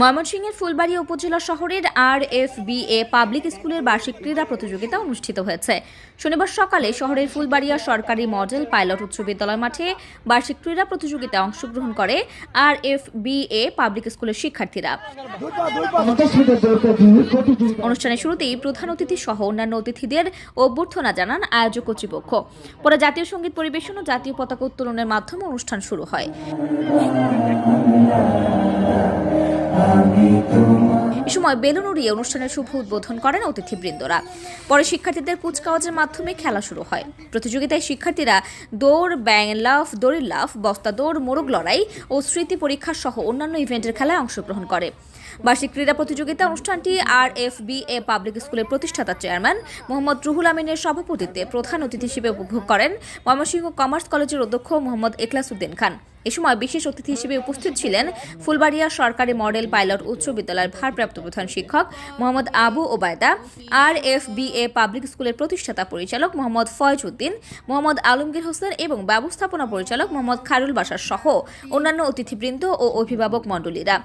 ময়মনসিংহের ফুলবাড়িয়া উপজেলা শহরের R F B A public স্কুলের বার্ষিক ক্রীড়া প্রতিযোগিতা অনুষ্ঠিত হয়েছে। শনিবার সকালে শহরের ফুলবাড়িয়া সরকারি মডেল পাইলট উচ্চ বিদ্যালয় মাঠে বার্ষিক ক্রীড়া প্রতিযোগিতায় অংশগ্রহণ করে R F B A public স্কুলের শিক্ষার্থীরা। অনুষ্ঠানের শুরুতেই প্রধান অতিথি সহ অন্যান্য অতিথিদের অভ্যর্থনা জানান আয়োজক কর্তৃপক্ষ। পরে জাতীয় সংগীত পরিবেশন ও জাতীয় পতাকা উত্তোলনের মাধ্যমে অনুষ্ঠান শুরু হয়। এ সময় বেলুন উড়িয়ে অনুষ্ঠানের শুভ উদ্বোধন করেন অতিথিবৃন্দরা। পরে শিক্ষার্থীদের কুচকাওয়াজের মাধ্যমে খেলা শুরু হয়। প্রতিযোগিতায় শিক্ষার্থীরা দৌড় ব্যাং লাফ দড়ির লাফ, বস্তা দৌড়, মোরগ লড়াই ও স্মৃতি পরীক্ষা সহ অন্যান্য ইভেন্টের খেলায় অংশগ্রহণ করে। বার্ষিক ক্রীড়া প্রতিযোগিতা অনুষ্ঠানটি R F B A public স্কুলের প্রতিষ্ঠাতা চেয়ারম্যান মোহাম্মদ রুহুল আমিনের সভাপতিত্বে প্রধান অতিথি হিসেবে উপভোগ করেন ময়মনসিংহ কমার্স কলেজের অধ্যক্ষ মোহাম্মদ এখলাস উদ্দিন খান। এ সময় বিশেষ অতিথি হিসেবে উপস্থিত ছিলেন ফুলবাড়িয়া সরকারি মডেল পাইলট উচ্চ বিদ্যালয়ের ভারপ্রাপ্ত প্রধান শিক্ষক Mohammad Abu Obaida R F B A public স্কুলের প্রতিষ্ঠাতা পরিচালক মোহাম্মদ ফয়জ উদ্দিন মোহাম্মদ আলমগীর হোসেন এবং ব্যবস্থাপনা পরিচালক মোহাম্মদ খারুল বাসার সহ অন্যান্য অতিথিবৃন্দ ও অভিভাবক মণ্ডলীরা।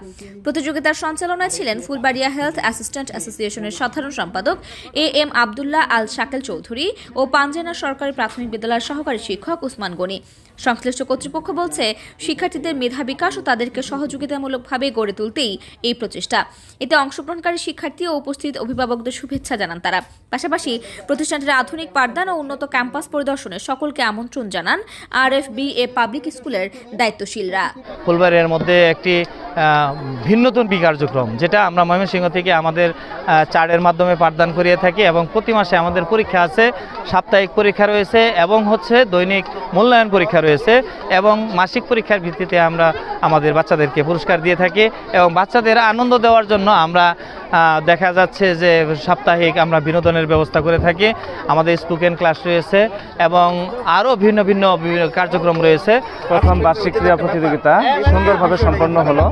প্রতিযোগিতার সঞ্চালনায় ছিলেন ফুলবাড়িয়া হেলথ অ্যাসিস্ট্যান্ট অ্যাসোসিয়েশনের সাধারণ সম্পাদক এ এম আবদুল্লাহ আল শাকেল চৌধুরী ও পাঞ্জেনা সরকারি প্রাথমিক বিদ্যালয়ের সহকারী শিক্ষক উসমান গনি। সংশ্লিষ্ট কর্তৃপক্ষ বলছে, শিক্ষার্থীদের মেধা বিকাশ ও তাদেরকে সহযোগিতামূলকভাবে গড়ে তুলতেই এই প্রচেষ্টা। এতে অংশগ্রহণকারী শিক্ষার্থী ও উপস্থিত অভিভাবকদের শুভেচ্ছা জানান তারা। পাশাপাশি প্রতিষ্ঠানটির আধুনিক পাঠদান ও উন্নত ক্যাম্পাস পরিদর্শনে সকলকে আমন্ত্রণ জানান R F B A public স্কুলের দায়িত্বশীলরা। ফুলবাড়িয়ার মধ্যে একটি ভিন্নতন্বী কার্যক্রম যেটা আমরা ময়মনসিংহ থেকে আমাদের আহ, চার্টের মাধ্যমে পাঠদান করিয়ে থাকি এবং প্রতি মাসে আমাদের পরীক্ষা আছে সাপ্তাহিক পরীক্ষা রয়েছে এবং হচ্ছে দৈনিক মূল্যায়ন পরীক্ষা রয়েছে এবং মাসিক পরীক্ষার ভিত্তিতে আমরা আমাদের বাচ্চাদেরকে পুরস্কার দিয়ে থাকি এবং বাচ্চাদের আনন্দ দেওয়ার জন্য আমরা দেখা যাচ্ছে যে সাপ্তাহিক আমরা বিনোদনের ব্যবস্থা করে থাকি। আমাদের স্পোকেন ক্লাস রয়েছে এবং আরও ভিন্ন ভিন্ন কার্যক্রম রয়েছে। প্রথম বার্ষিক ক্রীড়া প্রতিযোগিতা সুন্দরভাবে সম্পন্ন হলো।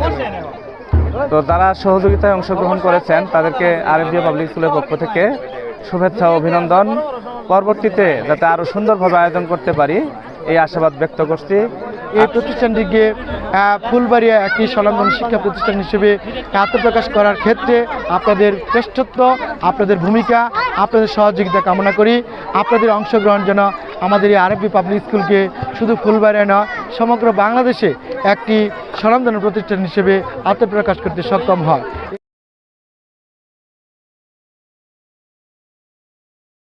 তো যারা সহযোগিতায় অংশগ্রহণ করেছেন, তাদেরকে আরবিয়া পাবলিক স্কুলের পক্ষ থেকে শুভেচ্ছা অভিনন্দন। পরবর্তীতে যাতে আরও সুন্দরভাবে আয়োজন করতে পারি, এই আশাবাদ ব্যক্ত করছি। এই প্রতিষ্ঠানটিকে ফুলবাড়িয়া একটি স্বনামধন্য শিক্ষা প্রতিষ্ঠান হিসেবে আত্মপ্রকাশ করার ক্ষেত্রে আপনাদের শ্রেষ্ঠত্ব, আপনাদের ভূমিকা, আপনাদের সহযোগিতা কামনা করি। আপনাদের অংশগ্রহণ যেন আমাদের এই আরবি পাবলিক স্কুলকে শুধু ফুলবাড়িয়া নয় সমগ্র বাংলাদেশে একটি স্বনামধন্য প্রতিষ্ঠান হিসেবে আত্মপ্রকাশ করতে সক্ষম হয়।